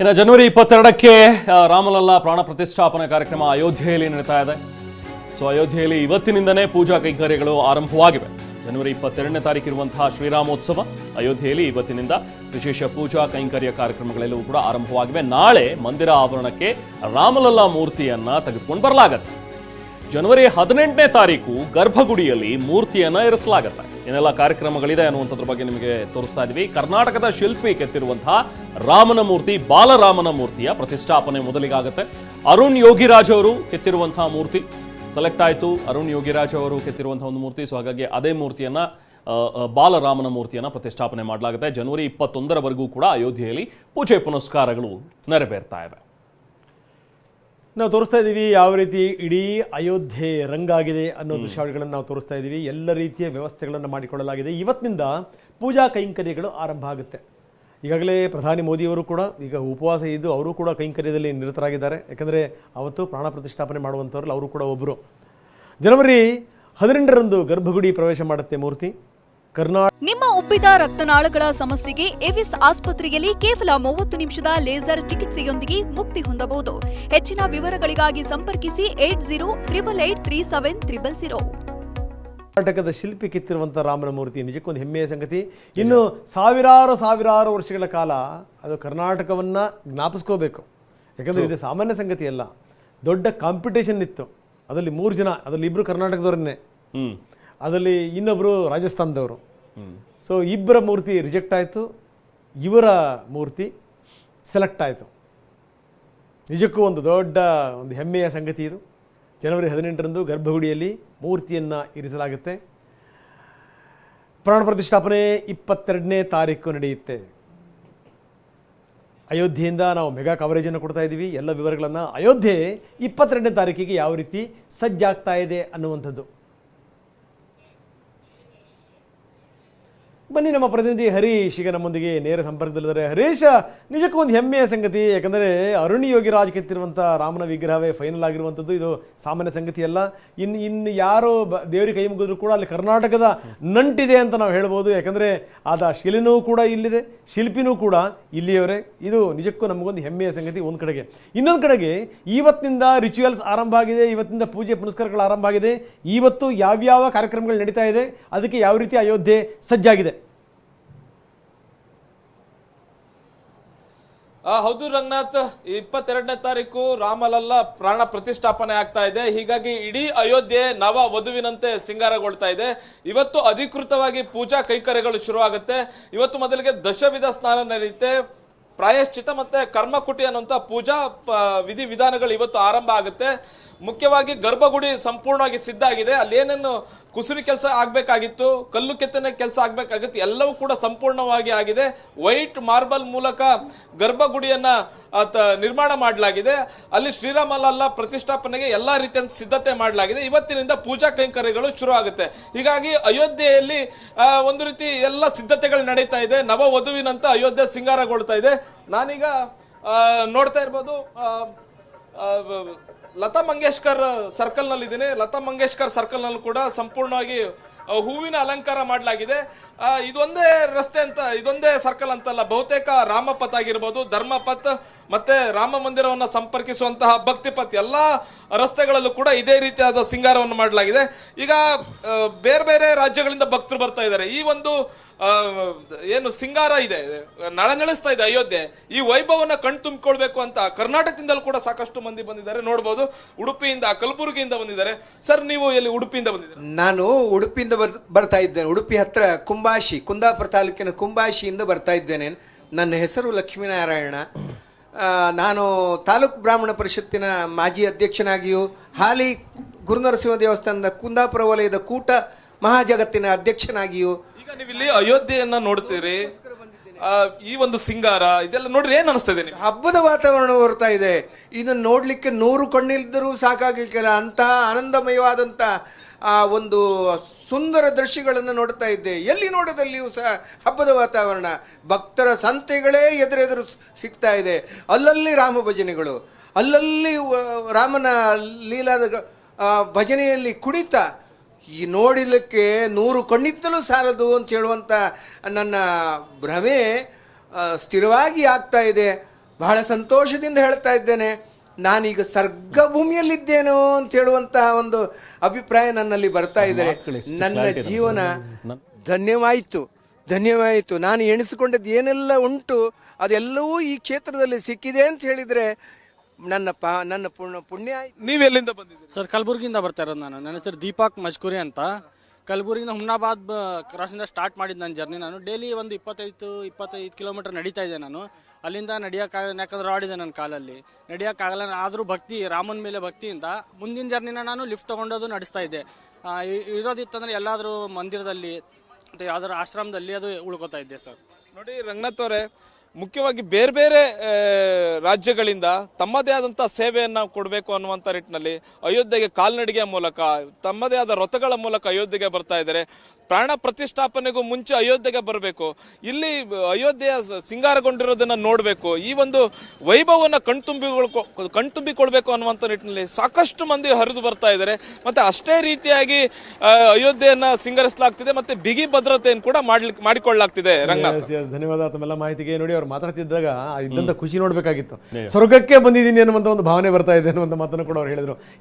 ಇನ್ನು ಜನವರಿ ಇಪ್ಪತ್ತೆರಡಕ್ಕೆ ರಾಮಲಲ್ಲಾ ಪ್ರಾಣ ಪ್ರತಿಷ್ಠಾಪನೆ ಕಾರ್ಯಕ್ರಮ ಅಯೋಧ್ಯೆಯಲ್ಲಿ ನಡೀತಾ ಇದೆ. ಸೊ ಅಯೋಧ್ಯೆಯಲ್ಲಿ ಇವತ್ತಿನಿಂದನೇ ಪೂಜಾ ಕೈಂಕರ್ಯಗಳು ಆರಂಭವಾಗಿವೆ. ಜನವರಿ ಇಪ್ಪತ್ತೆರಡನೇ ತಾರೀಕು ಶ್ರೀರಾಮೋತ್ಸವ ಅಯೋಧ್ಯೆಯಲ್ಲಿ ಇವತ್ತಿನಿಂದ ವಿಶೇಷ ಪೂಜಾ ಕೈಂಕರ್ಯ ಕಾರ್ಯಕ್ರಮಗಳೆಲ್ಲವೂ ಕೂಡ ಆರಂಭವಾಗಿವೆ. ನಾಳೆ ಮಂದಿರ ಆವರಣಕ್ಕೆ ರಾಮಲಲ್ಲಾ ಮೂರ್ತಿಯನ್ನ ತೆಗೆದುಕೊಂಡು ಬರಲಾಗತ್ತೆ. ಜನವರಿ ಹದಿನೆಂಟನೇ ತಾರೀಕು ಗರ್ಭಗುಡಿಯಲ್ಲಿ ಮೂರ್ತಿಯನ್ನ ಇರಿಸಲಾಗುತ್ತೆ. ಏನೆಲ್ಲ ಕಾರ್ಯಕ್ರಮಗಳಿದೆ ಅನ್ನುವಂಥದ್ರ ಬಗ್ಗೆ ನಿಮಗೆ ತೋರಿಸ್ತಾ ಇದ್ವಿ. ಕರ್ನಾಟಕದ ಶಿಲ್ಪಿ ಕೆತ್ತಿರುವಂತಹ ರಾಮನ ಮೂರ್ತಿ, ಬಾಲರಾಮನ ಮೂರ್ತಿಯ ಪ್ರತಿಷ್ಠಾಪನೆ ಮೊದಲಿಗಾಗುತ್ತೆ. ಅರುಣ್ ಯೋಗಿರಾಜ್ ಅವರು ಕೆತ್ತಿರುವಂತಹ ಮೂರ್ತಿ. ಸೆಲೆಕ್ಟ್ ಆಯಿತು. ಅರುಣ್ ಯೋಗಿರಾಜ್ ಅವರು ಕೆತ್ತಿರುವಂತಹ ಒಂದು ಮೂರ್ತಿ. ಸೊ ಹಾಗಾಗಿ ಅದೇ ಮೂರ್ತಿಯನ್ನ ಬಾಲರಾಮನ ಮೂರ್ತಿಯನ್ನು ಪ್ರತಿಷ್ಠಾಪನೆ ಮಾಡಲಾಗುತ್ತೆ. ಜನವರಿ ಇಪ್ಪತ್ತೊಂದರವರೆಗೂ ಕೂಡ ಅಯೋಧ್ಯೆಯಲ್ಲಿ ಪೂಜೆ ಪುನಸ್ಕಾರಗಳು ನೆರವೇರ್ತಾ ಇವೆ. ನಾವು ತೋರಿಸ್ತಾ ಇದ್ದೀವಿ ಯಾವ ರೀತಿ ಇಡೀ ಅಯೋಧ್ಯೆ ರಂಗಾಗಿದೆ ಅನ್ನೋ ದೃಶ್ಯಾವಳಿಗಳನ್ನು ನಾವು ತೋರಿಸ್ತಾ ಇದ್ದೀವಿ ಎಲ್ಲ ರೀತಿಯ ವ್ಯವಸ್ಥೆಗಳನ್ನು ಮಾಡಿಕೊಳ್ಳಲಾಗಿದೆ. ಇವತ್ತಿನಿಂದ ಪೂಜಾ ಕೈಂಕರ್ಯಗಳು ಆರಂಭ ಆಗುತ್ತೆ. ಈಗಾಗಲೇ ಪ್ರಧಾನಿ ಮೋದಿಯವರು ಕೂಡ ಈಗ ಉಪವಾಸ ಇದ್ದು ಅವರು ಕೂಡ ಕೈಂಕರ್ಯದಲ್ಲಿ ನಿರತರಾಗಿದ್ದಾರೆ. ಯಾಕಂದರೆ ಅವತ್ತು ಪ್ರಾಣ ಪ್ರತಿಷ್ಠಾಪನೆ ಮಾಡುವಂಥವ್ರಲ್ಲಿ ಅವರು ಕೂಡ ಒಬ್ಬರು ಜನವರಿ ಹದಿನೆಂಟರಂದು ಗರ್ಭಗುಡಿ ಪ್ರವೇಶ ಮಾಡುತ್ತೆ ಮೂರ್ತಿ. ಕರ್ನಾಟಕ ನಿಮ್ಮ ಉಬ್ಬಿದ ರಕ್ತನಾಳಗಳ ಸಮಸ್ಯೆಗೆ ಎವಿಸ್ ಆಸ್ಪತ್ರೆಯಲ್ಲಿ ಕೇವಲ ಮೂವತ್ತು ನಿಮಿಷದ ಲೇಸರ್ ಚಿಕಿತ್ಸೆಯೊಂದಿಗೆ ಮುಕ್ತಿ ಹೊಂದಬಹುದು. ಹೆಚ್ಚಿನ ವಿವರಗಳಿಗಾಗಿ ಸಂಪರ್ಕಿಸಿ eight zero triple eight three seven triple zero. ಕರ್ನಾಟಕದ ಶಿಲ್ಪಿ ಕಿತ್ತಿರುವಂಥ ರಾಮನ ಮೂರ್ತಿ ನಿಜಕ್ಕೊಂದು ಹೆಮ್ಮೆಯ ಸಂಗತಿ. ಇನ್ನು ಸಾವಿರಾರು ಸಾವಿರಾರು ವರ್ಷಗಳ ಕಾಲ ಅದು ಕರ್ನಾಟಕವನ್ನು ಜ್ಞಾಪಿಸ್ಕೋಬೇಕು. ಯಾಕಂದರೆ ಇದು ಸಾಮಾನ್ಯ ಸಂಗತಿ ಅಲ್ಲ ದೊಡ್ಡ ಕಾಂಪಿಟೇಷನ್ ಇತ್ತು. ಅದರಲ್ಲಿ ಮೂರು ಜನ ಅದರಲ್ಲಿ ಇಬ್ಬರು ಕರ್ನಾಟಕದವರನ್ನೇ. ಹ್ಮ್. ಅದರಲ್ಲಿ ಇನ್ನೊಬ್ಬರು ರಾಜಸ್ಥಾನದವರು. ಸೊ ಇಬ್ಬರ ಮೂರ್ತಿ ರಿಜೆಕ್ಟ್ ಆಯಿತು, ಇವರ ಮೂರ್ತಿ ಸೆಲೆಕ್ಟ್ ಆಯಿತು. ನಿಜಕ್ಕೂ ಒಂದು ದೊಡ್ಡ ಒಂದು ಹೆಮ್ಮೆಯ ಸಂಗತಿ ಇದು. ಜನವರಿ ಹದಿನೆಂಟರಂದು ಗರ್ಭಗುಡಿಯಲ್ಲಿ ಮೂರ್ತಿಯನ್ನು ಇರಿಸಲಾಗುತ್ತೆ. ಪ್ರಾಣ ಪ್ರತಿಷ್ಠಾಪನೆ ಇಪ್ಪತ್ತೆರಡನೇ ತಾರೀಕು ನಡೆಯುತ್ತೆ. ಅಯೋಧ್ಯೆಯಿಂದ ನಾವು ಮೆಗಾ ಕವರೇಜನ್ನು ಕೊಡ್ತಾ ಇದ್ದೀವಿ. ಎಲ್ಲ ವಿವರಗಳನ್ನು ಅಯೋಧ್ಯೆ ಇಪ್ಪತ್ತೆರಡನೇ ತಾರೀಕಿಗೆ ಯಾವ ರೀತಿ ಸಜ್ಜಾಗ್ತಾ ಇದೆ ಅನ್ನುವಂಥದ್ದು. ಬನ್ನಿ ನಮ್ಮ ಪ್ರತಿನಿಧಿ ಹರೀಶ್. ಈಗ ನಮ್ಮೊಂದಿಗೆ ನೇರ ಸಂಪರ್ಕದಲ್ಲಿದ್ದಾರೆ. ಹರೀಶ್, ನಿಜಕ್ಕೂ ಒಂದು ಹೆಮ್ಮೆಯ ಸಂಗತಿ, ಯಾಕಂದರೆ ಅರುಣಿ ಯೋಗಿರಾಜ್ ಕೆತ್ತಿರುವಂಥ ರಾಮನ ವಿಗ್ರಹವೇ ಫೈನಲ್ ಆಗಿರುವಂಥದ್ದು. ಇದು ಸಾಮಾನ್ಯ ಸಂಗತಿ ಅಲ್ಲ. ಇನ್ನು ಇನ್ನು ಯಾರೋ ಬ ದೇವರಿಗೆ ಕೈ ಮುಗಿದ್ರು ಕೂಡ ಅಲ್ಲಿ ಕರ್ನಾಟಕದ ನಂಟಿದೆ ಅಂತ ನಾವು ಹೇಳ್ಬೋದು. ಯಾಕಂದರೆ ಆದ ಶಿಲೆನೂ ಕೂಡ ಇಲ್ಲಿದೆ, ಶಿಲ್ಪಿನೂ ಕೂಡ ಇಲ್ಲಿಯವರೇ. ಇದು ನಿಜಕ್ಕೂ ನಮಗೊಂದು ಹೆಮ್ಮೆಯ ಸಂಗತಿ ಒಂದು ಕಡೆಗೆ. ಇನ್ನೊಂದು ಕಡೆಗೆ ಇವತ್ತಿನಿಂದ ರಿಚುವಲ್ಸ್ ಆರಂಭ ಆಗಿದೆ ಇವತ್ತಿನಿಂದ ಪೂಜೆ ಪುನಸ್ಕಾರಗಳು ಆರಂಭ ಆಗಿದೆ. ಇವತ್ತು ಯಾವ್ಯಾವ ಕಾರ್ಯಕ್ರಮಗಳು ನಡೀತಾ ಇದೆ, ಅದಕ್ಕೆ ಯಾವ ರೀತಿ ಅಯೋಧ್ಯೆ ಸಜ್ಜಾಗಿದೆ. ಹೌದು ರಂಗನಾಥ್, ಇಪ್ಪತ್ತೆರಡನೇ ತಾರೀಕು ರಾಮಲಲ್ಲ ಪ್ರಾಣ ಪ್ರತಿಷ್ಠಾಪನೆ ಆಗ್ತಾ ಇದೆ. ಹೀಗಾಗಿ ಇಡೀ ಅಯೋಧ್ಯೆ ನವ ವಧುವಿನಂತೆ ಸಿಂಗಾರಗೊಳ್ತಾ ಇದೆ. ಇವತ್ತು ಅಧಿಕೃತವಾಗಿ ಪೂಜಾ ಕೈಕರ್ಯಗಳು ಶುರುವಾಗುತ್ತೆ. ಇವತ್ತು ಮೊದಲಿಗೆ ದಶವಿಧ ಸ್ನಾನ ನಡೆಯುತ್ತೆ. ಪ್ರಾಯಶ್ಚಿತ ಮತ್ತೆ ಕರ್ಮಕುಟಿ ಅನ್ನುವಂಥ ಪೂಜಾ ವಿಧಿ ವಿಧಾನಗಳು ಇವತ್ತು ಆರಂಭ ಆಗುತ್ತೆ. ಮುಖ್ಯವಾಗಿ ಗರ್ಭಗುಡಿ ಸಂಪೂರ್ಣವಾಗಿ ಸಿದ್ಧ ಆಗಿದೆ. ಅಲ್ಲಿ ಏನೇನು ಕುಸುರಿ ಕೆಲಸ ಆಗಬೇಕಾಗಿತ್ತು, ಕಲ್ಲು ಕೆತ್ತನೆ ಕೆಲಸ ಆಗಬೇಕಾಗಿತ್ತು, ಎಲ್ಲವೂ ಕೂಡ ಸಂಪೂರ್ಣವಾಗಿ ಆಗಿದೆ. ವೈಟ್ ಮಾರ್ಬಲ್ ಮೂಲಕ ಗರ್ಭಗುಡಿಯನ್ನು ನಿರ್ಮಾಣ ಮಾಡಲಾಗಿದೆ. ಅಲ್ಲಿ ಶ್ರೀರಾಮಲಲ್ಲ ಪ್ರತಿಷ್ಠಾಪನೆಗೆ ಎಲ್ಲ ರೀತಿಯ ಸಿದ್ಧತೆ ಮಾಡಲಾಗಿದೆ. ಇವತ್ತಿನಿಂದ ಪೂಜಾ ಕೈಂಕರ್ಯಗಳು ಶುರು ಆಗುತ್ತೆ. ಹೀಗಾಗಿ ಅಯೋಧ್ಯೆಯಲ್ಲಿ ಒಂದು ರೀತಿ ಎಲ್ಲ ಸಿದ್ಧತೆಗಳು ನಡೀತಾ ಇದೆ. ನವ ವಧುವಿನಂತ ಅಯೋಧ್ಯೆ ಸಿಂಗಾರಗೊಳ್ತಾ ಇದೆ. ನಾನೀಗ ನೋಡ್ತಾ ಇರ್ಬೋದು ಲತಾ ಮಂಗೇಶ್ಕರ್ ಸರ್ಕಲ್ನಲ್ಲಿ ಇದ್ದೀನಿ ಲತಾ ಮಂಗೇಶ್ಕರ್ ಸರ್ಕಲ್ನಲ್ಲಿ ಕೂಡ ಸಂಪೂರ್ಣವಾಗಿ ಹೂವಿನ ಅಲಂಕಾರ ಮಾಡಲಾಗಿದೆ. ಇದೊಂದೇ ರಸ್ತೆ ಅಂತ, ಇದೊಂದೇ ಸರ್ಕಲ್ ಅಂತಲ್ಲ. ಬಹುತೇಕ ರಾಮಪಥ್ ಆಗಿರ್ಬೋದು, ಧರ್ಮಪಥ್, ಮತ್ತೆ ರಾಮ ಮಂದಿರವನ್ನು ಸಂಪರ್ಕಿಸುವಂತಹ ಭಕ್ತಿಪಥ್, ಎಲ್ಲ ರಸ್ತೆಗಳಲ್ಲೂ ಕೂಡ ಇದೇ ರೀತಿಯಾದ ಸಿಂಗಾರವನ್ನು ಮಾಡಲಾಗಿದೆ. ಈಗ ಬೇರೆ ಬೇರೆ ರಾಜ್ಯಗಳಿಂದ ಭಕ್ತರು ಬರ್ತಾ ಇದ್ದಾರೆ. ಈ ಒಂದು ಏನು ಸಿಂಗಾರ ಇದೆ, ನಳನಳಿಸ್ತಾ ಇದೆ ಅಯೋಧ್ಯೆ. ಈ ವೈಭವನ ಕಣ್ ತುಂಬಿಕೊಳ್ಬೇಕು ಅಂತ ಕರ್ನಾಟಕದಿಂದಲೂ ಕೂಡ ಸಾಕಷ್ಟು ಮಂದಿ ಬಂದಿದ್ದಾರೆ. ನೋಡ್ಬೋದು, ಉಡುಪಿಯಿಂದ, ಕಲಬುರಗಿಯಿಂದ ಬಂದಿದ್ದಾರೆ. ಸರ್, ನೀವು ಎಲ್ಲಿ ಉಡುಪಿಯಿಂದ ಬಂದಿದ್ದೀರಾ? ನಾನು ಉಡುಪಿಯಿಂದ ಬರ್ ಬರ್ತಾ ಇದ್ದೇನೆ. ಉಡುಪಿ ಹತ್ರ ಕುಂಬಾಶಿ ಕುಂದಾಪುರ ತಾಲೂಕಿನ ಕುಂಬಾಶಿಯಿಂದ ಬರ್ತಾ ಇದ್ದೇನೆ. ನನ್ನ ಹೆಸರು ಲಕ್ಷ್ಮೀನಾರಾಯಣ. ನಾನು ತಾಲೂಕು ಬ್ರಾಹ್ಮಣ ಪರಿಷತ್ತಿನ ಮಾಜಿ ಅಧ್ಯಕ್ಷನಾಗಿಯೂ ಹಾಲಿ ಗುರುನರಸಿಂಹ ದೇವಸ್ಥಾನದ ಕುಂದಾಪುರ ವಲಯದ ಕೂಟ ಮಹಾಜಗತ್ತಿನ ಅಧ್ಯಕ್ಷನಾಗಿಯೂ ಈಗ ನೀವು ಇಲ್ಲಿ ಅಯೋಧ್ಯೆಯನ್ನ ನೋಡ್ತೀರಿ. ಆ, ಈ ಒಂದು ಸಿಂಗಾರ ಇದೆಲ್ಲ ನೋಡ್ರಿ ಏನ್ ಅನಿಸ್ತದೆ ನಿಮ್ಗೆ? ಹಬ್ಬದ ವಾತಾವರಣ ಬರ್ತಾ ಇದೆ. ಇದನ್ನು ನೋಡಲಿಕ್ಕೆ ನೂರು ಕಣ್ಣಿಲ್ದರೂ ಸಾಕಾಗಲಿಕ್ಕಿಲ್ಲ. ಅಂತಹ ಆನಂದಮಯವಾದಂಥ ಆ ಒಂದು ಸುಂದರ ದೃಶ್ಯಗಳನ್ನು ನೋಡ್ತಾ ಇದ್ದೆ. ಎಲ್ಲಿ ನೋಡೋದಲ್ಲಿಯೂ ಸಹ ಹಬ್ಬದ ವಾತಾವರಣ. ಭಕ್ತರ ಸಂತೆಗಳೇ ಎದುರೆದುರು ಸಿಗ್ತಾ ಇದೆ. ಅಲ್ಲಲ್ಲಿ ರಾಮ ಭಜನೆಗಳು. ಅಲ್ಲಲ್ಲಿ ರಾಮನ ಲೀಲಾದ ಭಜನೆಯಲ್ಲಿ ಕುಣಿತ. ಈ ನೋಡಲಿಕ್ಕೆ ನೂರು ಕಣ್ಣಿತ್ತಲೂ ಸಾಲದು ಅಂತ ಹೇಳುವಂಥ ನನ್ನ ಭ್ರಮೆ ಸ್ಥಿರವಾಗಿ ಆಗ್ತಾ ಇದೆ. ಬಹಳ ಸಂತೋಷದಿಂದ ಹೇಳ್ತಾ ಇದ್ದೇನೆ. ನಾನೀಗ ಸರ್ಗ ಭೂಮಿಯಲ್ಲಿದ್ದೇನೋ ಅಂತ ಹೇಳುವಂತಹ ಒಂದು ಅಭಿಪ್ರಾಯ ನನ್ನಲ್ಲಿ ಬರ್ತಾ ಇದೆ ನನ್ನ ಜೀವನ ಧನ್ಯವಾಯಿತು. ಧನ್ಯವಾಯಿತು. ನಾನು ಎಣಿಸಿಕೊಂಡದ್ದು ಏನೆಲ್ಲ ಉಂಟು ಅದೆಲ್ಲವೂ ಈ ಕ್ಷೇತ್ರದಲ್ಲಿ ಸಿಕ್ಕಿದೆ ಅಂತ ಹೇಳಿದರೆ ನನ್ನ ಪಾ ನನ್ನ ಪುಣ್ಯ ಪುಣ್ಯ ಆಯ್ತು. ನೀವೆಲ್ಲಿಂದ ಬಂದಿದ್ದೀರಿ? ಸರ್ ಕಲಬುರ್ಗಿಯಿಂದ ಬರ್ತಾ ಇರೋದು ನಾನು. ನನ್ನ ಹೆಸರು ದೀಪಕ್ ಮಜ್ಕುರಿ ಅಂತ. ಕಲಬುರ್ಗಿಯಿಂದ ಹುಮ್ನಾಬಾದ್ ಕ್ರಾಸಿಂದ ಸ್ಟಾರ್ಟ್ ಮಾಡಿದ್ದು ನನ್ನ ಜರ್ನಿ ನಾನು ಡೈಲಿ ಒಂದು ಇಪ್ಪತ್ತೈದು ಇಪ್ಪತ್ತೈದು ಕಿಲೋಮೀಟರ್ ನಡೀತಾ ಇದ್ದೆ ನಾನು. ಅಲ್ಲಿಂದ ನಡಿಯೋಕ್ಕಾಗ ಯಾಕಂದ್ರೆ ಆಡಿದೆ ನನ್ನ ಕಾಲಲ್ಲಿ. ನಡಿಯೋಕ್ಕಾಗಲ್ಲ ಆದರೂ ಭಕ್ತಿ, ರಾಮನ ಮೇಲೆ ಭಕ್ತಿಯಿಂದ ಮುಂದಿನ ಜರ್ನಿನ ನಾನು ಲಿಫ್ಟ್ ತೊಗೊಂಡೋದು ನಡೆಸ್ತಾ ಇದ್ದೆ. ಇರೋದಿತ್ತಂದ್ರೆ ಎಲ್ಲಾದರೂ ಮಂದಿರದಲ್ಲಿ ಮತ್ತು ಯಾವ್ದಾದ್ರು ಆಶ್ರಮದಲ್ಲಿ ಅದು ಉಳ್ಕೋತಾ ಇದ್ದೆ ಸರ್ ನೋಡಿ, ರಂಗನಾಥ್ ಅವರೇ ಮುಖ್ಯವಾಗಿ ಬೇರೆ ಬೇರೆ ರಾಜ್ಯಗಳಿಂದ ತಮ್ಮದೇ ಆದಂಥ ಸೇವೆಯನ್ನು ಕೊಡಬೇಕು ಅನ್ನುವಂಥ ನಿಟ್ಟಿನಲ್ಲಿ ಅಯೋಧ್ಯೆಗೆ ಕಾಲ್ನಡಿಗೆಯ ಮೂಲಕ, ತಮ್ಮದೇ ಆದ ರಥಗಳ ಮೂಲಕ ಅಯೋಧ್ಯೆಗೆ ಬರ್ತಾ ಇದ್ದಾರೆ. ಪ್ರಾಣ ಪ್ರತಿಷ್ಠಾಪನೆಗೂ ಮುಂಚೆ ಅಯೋಧ್ಯೆಗೆ ಬರಬೇಕು. ಇಲ್ಲಿ ಅಯೋಧ್ಯೆಯ ಸಿಂಗಾರಗೊಂಡಿರೋದನ್ನ ನೋಡಬೇಕು. ಈ ಒಂದು ವೈಭವವನ್ನು ಕಣ್ತುಂಬಿ ಕಣ್ತುಂಬಿಕೊಳ್ಬೇಕು ಅನ್ನುವಂಥ ನಿಟ್ಟಿನಲ್ಲಿ ಸಾಕಷ್ಟು ಮಂದಿ ಹರಿದು ಬರ್ತಾ ಇದ್ದಾರೆ. ಮತ್ತೆ ಅಷ್ಟೇ ರೀತಿಯಾಗಿ ಅಯೋಧ್ಯೆಯನ್ನು ಅಯೋಧ್ಯೆಯನ್ನ ಸಿಂಗರಿಸಲಾಗ್ತಿದೆ ಮತ್ತೆ ಬಿಗಿ ಭದ್ರತೆಯನ್ನು ಕೂಡ ಮಾಡ್ಲಿಕ್ಕೆ ಮಾಡಿಕೊಳ್ಳಲಾಗ್ತಿದೆ ರಂಗನಾಥ್. ಧನ್ಯವಾದ. ತಮ್ಮೆಲ್ಲ ಮಾಹಿತಿಗೆ ನೋಡಿ ಅವ್ರು ಮಾತಾಡ್ತಿದ್ದಾಗ ಇದ್ದಂಥ ಖುಷಿ ನೋಡ್ಬೇಕಾಗಿತ್ತು. ಸ್ವರ್ಗಕ್ಕೆ ಬಂದಿದ್ದೀನಿ ಅನ್ನುವಂಥ ಒಂದು ಭಾವನೆ ಬರ್ತಾ ಇದೆ ಅನ್ನುವಂಥ ಮಾತನ್ನು ಕೂಡ ಅವ್ರು ಹೇಳಿದ್ರು.